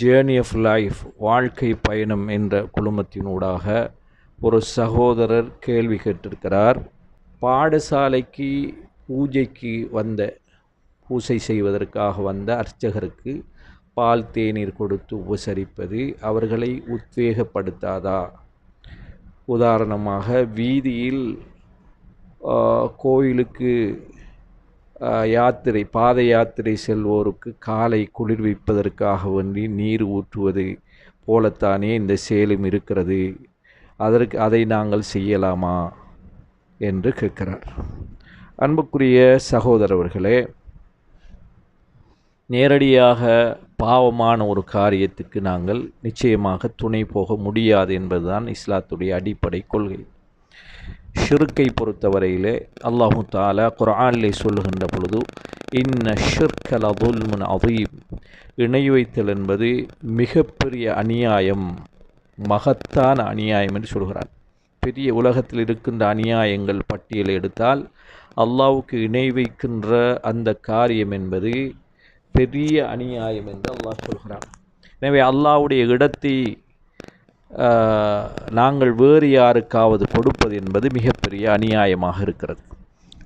Journey of life வாழ்க்கை பயணம் என்ற குழுமத்தினூடாக ஒரு சகோதரர் கேள்வி கேட்டிருக்கிறார். பாடசாலைக்கு பூஜைக்கு வந்த பூசை செய்வதற்காக வந்த அர்ச்சகருக்கு பால் தேநீர் கொடுத்து உபசரிப்பது அவர்களை உத்வேகப்படுத்தாதா? உதாரணமாக வீதியில் கோயிலுக்கு யாத்திரை பாத யாத்திரை செல்வோருக்கு காலை குளிர்விப்பதற்காக வேண்டி நீர் ஊற்றுவது போலத்தானே இந்த செயலும் இருக்கிறது. அதற்கு அதை நாங்கள் செய்யலாமா என்று கேட்கிறார். அன்புக்குரிய சகோதரர்களே நேரடியாக பாவமான ஒரு காரியத்துக்கு நாங்கள் நிச்சயமாக துணை போக முடியாது என்பதுதான் இஸ்லாத்துடைய அடிப்படை கொள்கை. ஷிருக்கை பொறுத்தவரையிலே அல்லாஹு தாலா குரானிலே சொல்லுகின்ற பொழுது இன்ன ஷிர்கல் அதுல்முன் அதீம் இணை வைத்தல் என்பது மிகப்பெரிய அநியாயம் மகத்தான அநியாயம் என்று சொல்கிறார். பெரிய உலகத்தில் இருக்கின்ற அநியாயங்கள் பட்டியலை எடுத்தால் அல்லாவுக்கு இணை வைக்கின்ற அந்த காரியம் என்பது பெரிய அநியாயம் என்று அல்லாஹ் சொல்கிறான். எனவே அல்லாவுடைய இடத்தை நாங்கள் வேறு யாருக்காவது கொடுப்பது என்பது மிகப்பெரிய அநியாயமாக இருக்கிறது.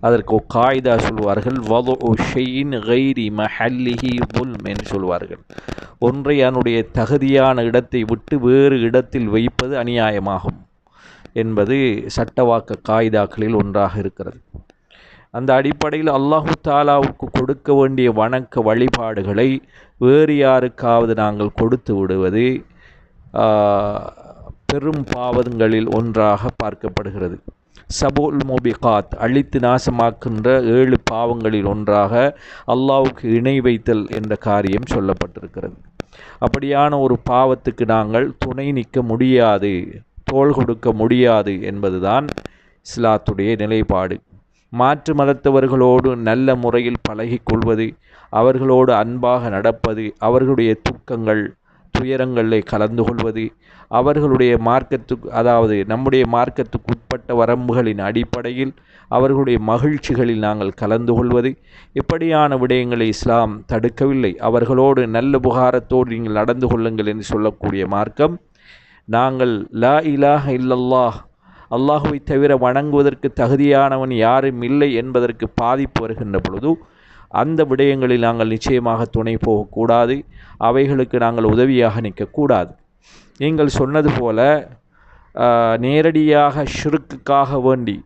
அதற்கு காய்தா சொல்வார்கள் வதோ ஷெயின் கைரி மஹல்லிஹி புல்ம் என்று சொல்வார்கள். ஒன்றை அதனுடைய தகுதியான இடத்தை விட்டு வேறு இடத்தில் வைப்பது அநியாயமாகும் என்பது சட்டவாக்க காய்தாக்களில் ஒன்றாக இருக்கிறது. அந்த அடிப்படையில் அல்லாஹு தாலாவுக்கு கொடுக்க வேண்டிய வணக்க வழிபாடுகளை வேறு யாருக்காவது நாங்கள் கொடுத்து விடுவது பெரும் பாவங்களில் ஒன்றாக பார்க்கப்படுகிறது. சபுல் முபிகாத் அழித்து நாசமாக்கின்ற ஏழு பாவங்களில் ஒன்றாக அல்லாவுக்கு இணை வைத்தல் என்ற காரியம் சொல்லப்பட்டிருக்கிறது. அப்படியான ஒரு பாவத்துக்கு நாங்கள் துணை நிற்க முடியாது தோள் கொடுக்க முடியாது என்பதுதான் இஸ்லாத்துடைய நிலைப்பாடு. மாற்று மதத்தவர்களோடு நல்ல முறையில் பழகிக்கொள்வது அவர்களோடு அன்பாக நடப்பது அவர்களுடைய துக்கங்கள் துயரங்களில் கலந்து கொள்வது அவர்களுடைய மார்க்கத்துக்கு அதாவது நம்முடைய மார்க்கத்துக்கு உட்பட்ட வரம்புகளின் அடிப்படையில் அவர்களுடைய மகிழ்ச்சிகளில் நாங்கள் கலந்து கொள்வது இப்படியான விடயங்களை இஸ்லாம் தடுக்கவில்லை. அவர்களோடு நல்ல புகாரத்தோடு நீங்கள் நடந்து கொள்ளுங்கள் என்று சொல்லக்கூடிய மார்க்கம். நாங்கள் லா இலாஹ இல்லல்லாஹ் அல்லாஹுவை தவிர வணங்குவதற்கு தகுதியானவன் யாரும் இல்லை என்பதற்கு பாதிப்பு வருகின்ற பொழுது அந்த விடயங்களில் நாங்கள் நிச்சயமாக துணை போகக்கூடாது. அவைகளுக்கு நாங்கள் உதவியாக நிற்கக்கூடாது. நீங்கள் சொன்னது போல நேரடியாக ஷிருக்குக்காக வேண்டி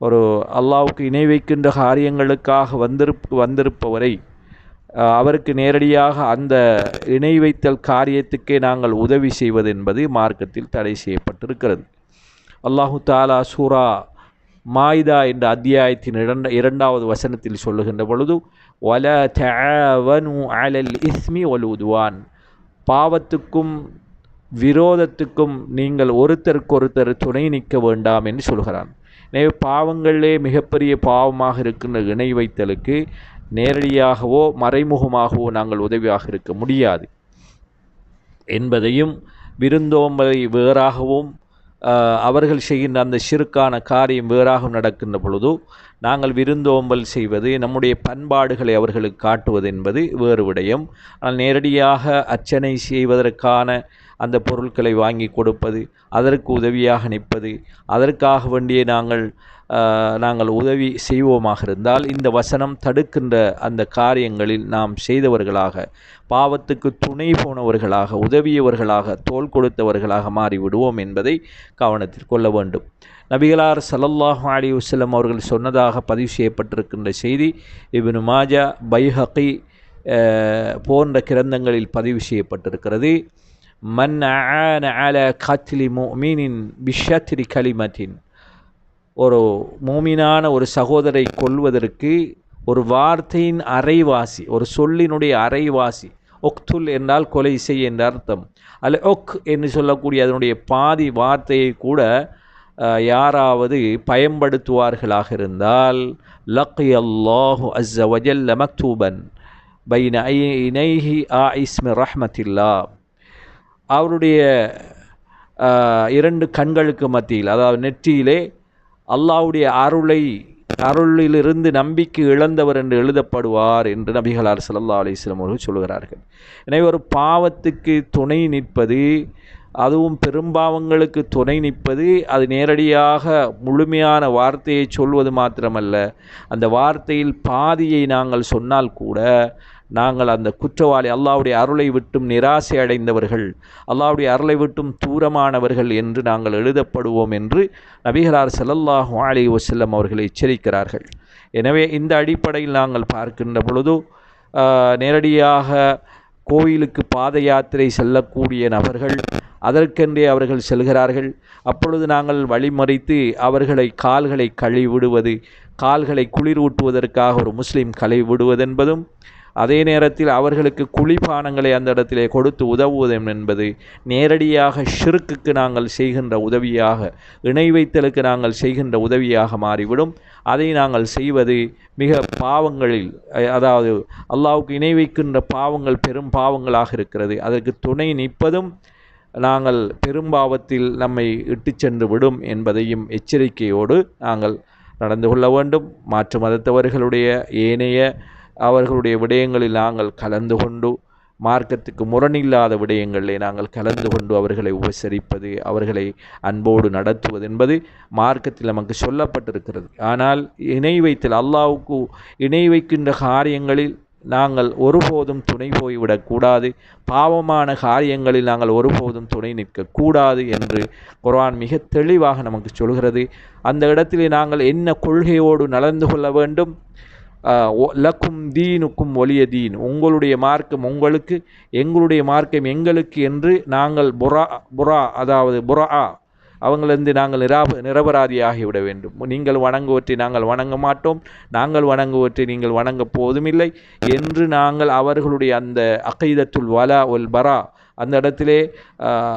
ஒரு அல்லாவுக்கு இணை வைக்கின்ற காரியங்களுக்காக வந்திருப் வந்திருப்பவரை அவருக்கு நேரடியாக அந்த இணை வைத்தல் காரியத்துக்கே நாங்கள் உதவி செய்வது என்பது மார்க்கத்தில் தடை செய்யப்பட்டிருக்கிறது. அல்லாஹு தாலா சூரா மாய்தா என்ற அத்தியாயத்தின் இரண்ட இரண்டாவது வசனத்தில் சொல்லுகின்ற பொழுது வல தவனு அலல் இஸ்மி ஒலுதுவான் பாவத்துக்கும் விரோதத்துக்கும் நீங்கள் ஒருத்தருக்கொருத்தர் துணை நிற்க வேண்டாம் என்று சொல்கிறான். எனவே பாவங்களே மிகப்பெரிய பாவமாக இருக்கின்ற இணை வைத்தலுக்கு நேரடியாகவோ மறைமுகமாகவோ நாங்கள் உதவியாக இருக்க முடியாது. என்பதையும் விருந்தோம்பலை வேறாகவும் அவர்கள் செய்கின்ற அந்த சிறுக்கான காரியம் வேறாக நடக்கின்ற பொழுது நாங்கள் விருந்தோம்பல் செய்வது நம்முடைய பண்பாடுகளை அவர்களுக்கு காட்டுவது என்பது வேறு விடயம். ஆனால் நேரடியாக அர்ச்சனை செய்வதற்கான அந்த பொருட்களை வாங்கி கொடுப்பது அதற்கு உதவியாக நிற்பது. அதற்காக வேண்டிய நாங்கள் நாங்கள் உதவி செய்வோமாக இருந்தால் இந்த வசனம் தடுக்கின்ற அந்த காரியங்களில் நாம் செய்தவர்களாக பாவத்துக்கு துணை போனவர்களாக உதவியவர்களாக தோல் கொடுத்தவர்களாக மாறிவிடுவோம் என்பதை கவனத்தில் கொள்ள வேண்டும். நபிகளார் சல்லல்லாஹு அலி வல்லம் அவர்கள் சொன்னதாக பதிவு செய்யப்பட்டிருக்கின்ற செய்தி இபின் மாஜா பைஹகி போன்ற கிரந்தங்களில் பதிவு செய்யப்பட்டிருக்கிறது. மன் ஆன அல கத்லி மோமீனின் பிஷத்ரி கலிமத்தின் ஒரு மோமினான ஒரு சகோதரை கொல்வதற்கு ஒரு வார்த்தையின் அரைவாசி ஒரு சொல்லினுடைய அரைவாசி ஒக்துல் என்றால் கொலை செய் என்ற அர்த்தம். அல்ல ஒக் என்று சொல்லக்கூடிய அதனுடைய பாதி வார்த்தையை கூட யாராவது பயன்படுத்துவார்களாக இருந்தால் லக்கி அல்லாஹு அஸ்ஸ வஜல்ல மக்தூபன் பைன ஐனைஹி ஆ இஸ்மி ரஹ்மத்தில்லா. அவருடைய இரண்டு கண்களுக்கு மத்தியில் அதாவது நெற்றியிலே அல்லாவுடைய அருளை அருளிலிருந்து நம்பிக்கை இழந்தவர் என்று எழுதப்படுவார் என்று நபிகளார் சல்லா அலிஸ்லம் அவர்கள் சொல்கிறார்கள். எனவே ஒரு பாவத்துக்கு துணை நிற்பது அதுவும் பெரும்பாவங்களுக்கு துணை நிற்பது அது நேரடியாக முழுமையான வார்த்தையை சொல்வது மாத்திரமல்ல. அந்த வார்த்தையில் பாதியை நாங்கள் சொன்னால் கூட நாங்கள் அந்த குற்றவாளி அல்லாவுடைய அருளை விட்டும் நிராசை அடைந்தவர்கள் அல்லாவுடைய அருளை விட்டும் தூரமானவர்கள் என்று நாங்கள் எழுதப்படுவோம் என்று நபிகரார் செல்லல்லாஹு அலி வசல்லம் அவர்கள் எச்சரிக்கிறார்கள். எனவே இந்த அடிப்படையில் நாங்கள் பார்க்கின்ற பொழுது நேரடியாக கோயிலுக்கு பாத யாத்திரை செல்லக்கூடிய நபர்கள் அதற்கென்றே அவர்கள் செல்கிறார்கள். அப்பொழுது நாங்கள் வழிமறித்து அவர்களை கால்களை கழுவிடுவது கால்களை குளிரூட்டுவதற்காக ஒரு முஸ்லீம் கலை விடுவதென்பதும் அதே நேரத்தில் அவர்களுக்கு குளிபானங்களை அந்த இடத்திலே கொடுத்து உதவுவதும் என்பது நேரடியாக ஷிருக்குக்கு நாங்கள் செய்கின்ற உதவியாக இணை வைத்தலுக்கு நாங்கள் செய்கின்ற உதவியாக மாறிவிடும். அதை நாங்கள் செய்வது மிக பாவங்களில் அதாவது அல்லாவுக்கு இணை வைக்கின்ற பாவங்கள் பெரும் பாவங்களாக இருக்கிறது. அதற்கு துணை நிற்பதும் நாங்கள் பெரும்பாவத்தில் நம்மை இட்டு சென்று விடும் என்பதையும் எச்சரிக்கையோடு நாங்கள் நடந்து கொள்ள வேண்டும். மாற்று மதத்தவர்களுடைய ஏனைய அவர்களுடைய விடயங்களில் நாங்கள் கலந்து கொண்டு மார்க்கத்துக்கு முரணில்லாத விடயங்களிலே நாங்கள் கலந்து கொண்டு அவர்களை உபசரிப்பது அவர்களை அன்போடு நடத்துவது என்பது மார்க்கத்தில் நமக்கு சொல்லப்பட்டிருக்கிறது. ஆனால் இணை வைத்தல் அல்லாவுக்கு இணை வைக்கின்ற காரியங்களில் நாங்கள் ஒருபோதும் துணை போய்விடக்கூடாது பாவமான காரியங்களில் நாங்கள் ஒருபோதும் துணை நிற்கக்கூடாது என்று குர்ஆன் மிக தெளிவாக நமக்கு சொல்கிறது. அந்த இடத்திலே நாங்கள் என்ன கொள்கையோடு நடந்து கொள்ள வேண்டும்? லக்கும் தீனுக்கும் ஒலிய தீன். உங்களுடைய மார்க்கம் உங்களுக்கு எங்களுடைய மார்க்கம் எங்களுக்கு என்று நாங்கள் புறா புறா அதாவது புறா அவங்களிருந்து நாங்கள் நிராப நிரபராதியாகிவிட வேண்டும். நீங்கள் வணங்குவற்றை நாங்கள் வணங்க மாட்டோம். நாங்கள் வணங்குவற்றை நீங்கள் வணங்க போதுமில்லை. என்று நாங்கள் அவர்களுடைய அந்த அகைதத்துல் வலா ஒல் பரா அந்த இடத்திலே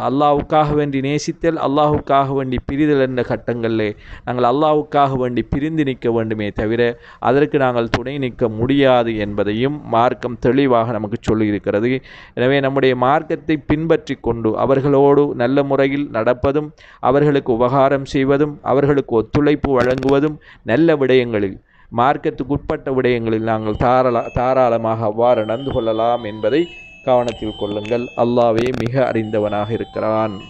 அல்லாவுக்காக வேண்டி நேசித்தல் அல்லாஹுக்காக வேண்டி பிரிதல் என்ற கட்டங்களில் நாங்கள் அல்லாவுக்காக வேண்டி பிரிந்து நிற்க வேண்டுமே தவிர அதற்கு நாங்கள் துணை நிற்க முடியாது என்பதையும் மார்க்கம் தெளிவாக நமக்கு சொல்லியிருக்கிறது. எனவே நம்முடைய மார்க்கத்தை பின்பற்றி கொண்டு அவர்களோடு நல்ல முறையில் நடப்பதும் அவர்களுக்கு உபகாரம் செய்வதும் அவர்களுக்கு ஒத்துழைப்பு வழங்குவதும் நல்ல விடயங்களில் மார்க்கத்துக்குட்பட்ட விடயங்களில் நாங்கள் தாராள தாராளமாக அவ்வாறு நடந்து கொள்ளலாம் என்பதை கவனத்தில் கொள்ளுங்கள். அல்லாவே மிக அறிந்தவனாக இருக்கிறான்.